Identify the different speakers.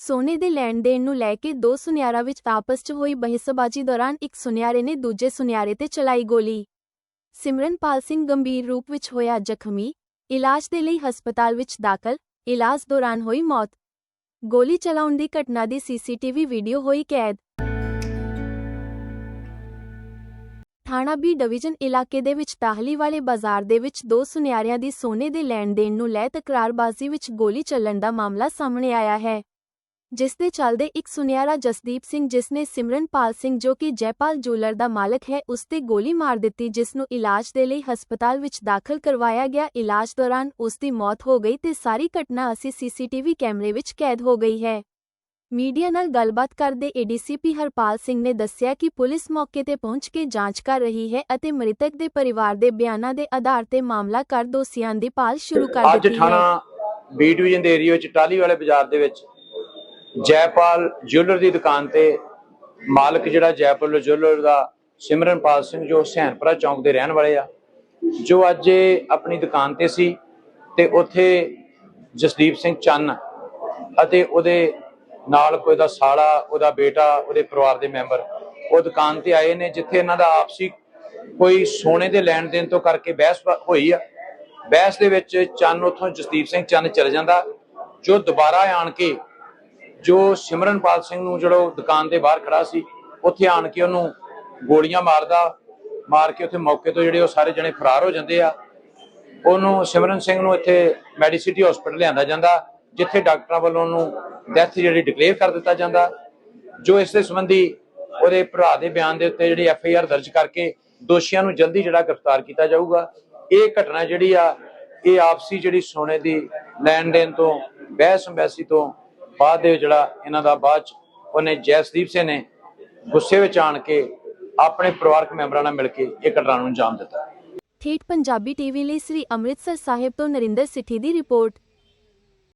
Speaker 1: ਸੋਨੇ ਦੇ ਲੈਣ ਦੇਣ ਨੂੰ ਲੈ ਕੇ ਦੋ ਸੁਨਿਆਰਾਂ ਵਿੱਚ ਆਪਸ 'ਚ ਹੋਈ ਬਹਿਸਬਾਜ਼ੀ ਦੌਰਾਨ ਇੱਕ ਸੁਨਿਆਰੇ ਨੇ ਦੂਜੇ ਸੁਨਿਆਰੇ ਤੇ ਚਲਾਈ ਗੋਲੀ। ਸਿਮਰਨਪਾਲ ਸਿੰਘ ਗੰਭੀਰ ਰੂਪ ਵਿੱਚ ਹੋਇਆ ਜ਼ਖਮੀ, ਇਲਾਜ ਦੇ ਲਈ ਹਸਪਤਾਲ ਵਿੱਚ ਦਾਖਲ, ਇਲਾਜ ਦੌਰਾਨ ਹੋਈ ਮੌਤ। ਗੋਲੀ ਚਲਾਉਣ ਦੀ ਘਟਨਾ ਦੀ ਸੀਸੀਟੀਵੀ ਵੀਡੀਓ ਹੋਈ ਕੈਦ। ਥਾਣਾ ਬੀ ਡਿਵੀਜ਼ਨ ਇਲਾਕੇ ਦੇ ਵਿੱਚ ਤਾਹਲੀ ਵਾਲੇ ਬਾਜ਼ਾਰ ਦੇ ਵਿੱਚ ਦੋ ਸੁਨਿਆਰਿਆਂ ਦੀ ਸੋਨੇ ਦੇ ਲੈਣ ਦੇਣ ਨੂੰ ਲੈ ਤਕਰਾਰਬਾਜ਼ੀ ਵਿੱਚ ਗੋਲੀ ਚੱਲਣ ਦਾ ਮਾਮਲਾ ਸਾਹਮਣੇ ਆਇਆ ਹੈ। ਜਿਸ ਦੇ ਚੱਲਦੇ ਇੱਕ ਸੁਨਿਆਰਾ ਜਸਦੀਪ ਸਿੰਘ ਜਿਸ ਨੇ ਸਿਮਰਨਪਾਲ ਸਿੰਘ ਜੋ ਕਿ ਜੈਪਾਲ ਜੂਲਰ ਦਾ ਮਾਲਕ ਹੈ ਉਸ ਤੇ ਗੋਲੀ ਮਾਰ ਦਿੱਤੀ ਜਿਸ ਨੂੰ ਇਲਾਜ ਦੇ ਲਈ ਹਸਪਤਾਲ ਵਿੱਚ ਦਾਖਲ ਕਰਵਾਇਆ ਗਿਆ। ਇਲਾਜ ਦੌਰਾਨ ਉਸ ਦੀ ਮੌਤ ਹੋ ਗਈ ਤੇ ਸਾਰੀ ਘਟਨਾ ਅਸੀਂ ਸੀਸੀਟੀਵੀ ਕੈਮਰੇ ਵਿੱਚ ਕੈਦ ਹੋ ਗਈ ਹੈ। ਮੀਡੀਆ ਨਾਲ ਗੱਲਬਾਤ ਕਰਦੇ ਏਡੀਸੀਪੀ ਹਰਪਾਲ ਸਿੰਘ ਨੇ ਦੱਸਿਆ ਕਿ ਪੁਲਿਸ ਮੌਕੇ ਤੇ ਪਹੁੰਚ ਕੇ ਜਾਂਚ ਕਰ ਰਹੀ ਹੈ ਅਤੇ ਮ੍ਰਿਤਕ ਦੇ ਪਰਿਵਾਰ ਦੇ ਬਿਆਨਾਂ ਦੇ ਆਧਾਰ ਤੇ ਮਾਮਲਾ ਕਰ ਦੋਸ਼ੀਆਂ ਦੀ ਭਾਲ ਸ਼ੁਰੂ ਕਰ
Speaker 2: ਅੱਜ
Speaker 1: ਦਿੱਤੀ ਹੈ।
Speaker 2: ਥਾਣਾ ਬੀ ਡਿਵੀਜ਼ਨ ਦੇ ਏਰੀਆ ਵਿੱਚ ਟਾਲੀ ਵਾਲੇ ਬਾਜ਼ਾਰ ਦੇ ਵਿੱਚ ਜੈਪਾਲ ਜੁਐਲਰ ਦੀ ਦੁਕਾਨ ਤੇ ਮਾਲਕ ਜਿਹੜਾ ਜੈਪਾਲ ਜੁਐਲਰ ਦਾ ਸਿਮਰਨਪਾਲ ਸਿੰਘ ਜੋ ਹੁਸੈਨਪੁਰਾ ਚੌਂਕ ਦੇ ਰਹਿਣ ਵਾਲੇ ਆ, ਜੋ ਅੱਜ ਆਪਣੀ ਦੁਕਾਨ ਤੇ ਸੀ ਤੇ ਉੱਥੇ ਜਸਦੀਪ ਸਿੰਘ ਚੰਨ ਅਤੇ ਉਹਦੇ ਨਾਲ ਕੋਈ ਦਾ ਸਾਲਾ, ਉਹਦਾ ਬੇਟਾ, ਉਹਦੇ ਪਰਿਵਾਰ ਦੇ ਮੈਂਬਰ ਉਹ ਦੁਕਾਨ ਤੇ ਆਏ ਨੇ, ਜਿੱਥੇ ਇਹਨਾਂ ਦਾ ਆਪਸੀ ਕੋਈ ਸੋਨੇ ਦੇ ਲੈਣ ਦੇਣ ਤੋਂ ਕਰਕੇ ਬਹਿਸ ਹੋਈ ਆ। ਬਹਿਸ ਦੇ ਵਿੱਚ ਚੰਨ ਉਥੋਂ ਜਸਦੀਪ ਸਿੰਘ ਚੰਨ ਚਲੇ ਜਾਂਦਾ, ਜੋ ਦੁਬਾਰਾ ਆਣ ਕੇ ਜੋ ਸਿਮਰਨਪਾਲ ਸਿੰਘ ਨੂੰ ਜਿਹੜਾ ਦੁਕਾਨ ਦੇ ਬਾਹਰ ਖੜਾ ਸੀ, ਉੱਥੇ ਆਣ ਕੇ ਉਹਨੂੰ ਗੋਲੀਆਂ ਮਾਰਦਾ, ਮਾਰ ਕੇ ਉੱਥੇ ਮੌਕੇ ਤੋਂ ਜਿਹੜੇ ਉਹ ਸਾਰੇ ਜਣੇ ਫਰਾਰ ਹੋ ਜਾਂਦੇ ਆ। ਉਹਨੂੰ ਸਿਮਰਨ ਸਿੰਘ ਨੂੰ ਇੱਥੇ ਮੈਡੀਸਿਟੀ ਹਸਪੀਟਲ ਲਿਆਂਦਾ ਜਾਂਦਾ, ਜਿੱਥੇ ਡਾਕਟਰਾਂ ਵੱਲੋਂ ਉਹਨੂੰ ਡੈਥ ਜਿਹੜੀ ਡਿਕਲੇਅਰ ਕਰ ਦਿੱਤਾ ਜਾਂਦਾ। ਜੋ ਇਸ ਦੇ ਸੰਬੰਧੀ ਉਹਦੇ ਭਰਾ ਦੇ ਬਿਆਨ ਦੇ ਉੱਤੇ ਜਿਹੜੀ ਐਫ ਆਈ ਆਰ ਦਰਜ ਕਰਕੇ ਦੋਸ਼ੀਆਂ ਨੂੰ ਜਲਦੀ ਜਿਹੜਾ ਗ੍ਰਿਫਤਾਰ ਕੀਤਾ ਜਾਊਗਾ। ਇਹ ਘਟਨਾ ਜਿਹੜੀ ਆ, ਇਹ ਆਪਸੀ ਜਿਹੜੀ ਸੋਨੇ ਦੀ ਲੈਣ ਦੇਣ ਤੋਂ ਬਹਿਸ ਸੰਬੈਸੀ ਤੋਂ ਬਾਅਦ ਦੇ ਜਿਹੜਾ ਇਹਨਾਂ ਦਾ ਬਾਅਦ ਚ, ਉਹਨੇ ਜੈਸਦੀਪ ਸਿੰਘ ਨੇ ਗੁੱਸੇ ਵਿੱਚ ਆਣ ਕੇ ਆਪਣੇ ਪਰਿਵਾਰਕ ਮੈਂਬਰਾਂ ਨਾਲ ਮਿਲ ਕੇ ਇਹ ਘਟਨਾ ਨੂੰ ਅੰਜਾਮ ਦਿੱਤਾ।
Speaker 1: ਠੇਠ ਪੰਜਾਬੀ ਟੀਵੀ ਲਈ ਸ੍ਰੀ ਅੰਮ੍ਰਿਤਸਰ ਸਾਹਿਬ ਤੋਂ ਨਰਿੰਦਰ ਸਿੱਠੀ ਦੀ ਰਿਪੋਰਟ।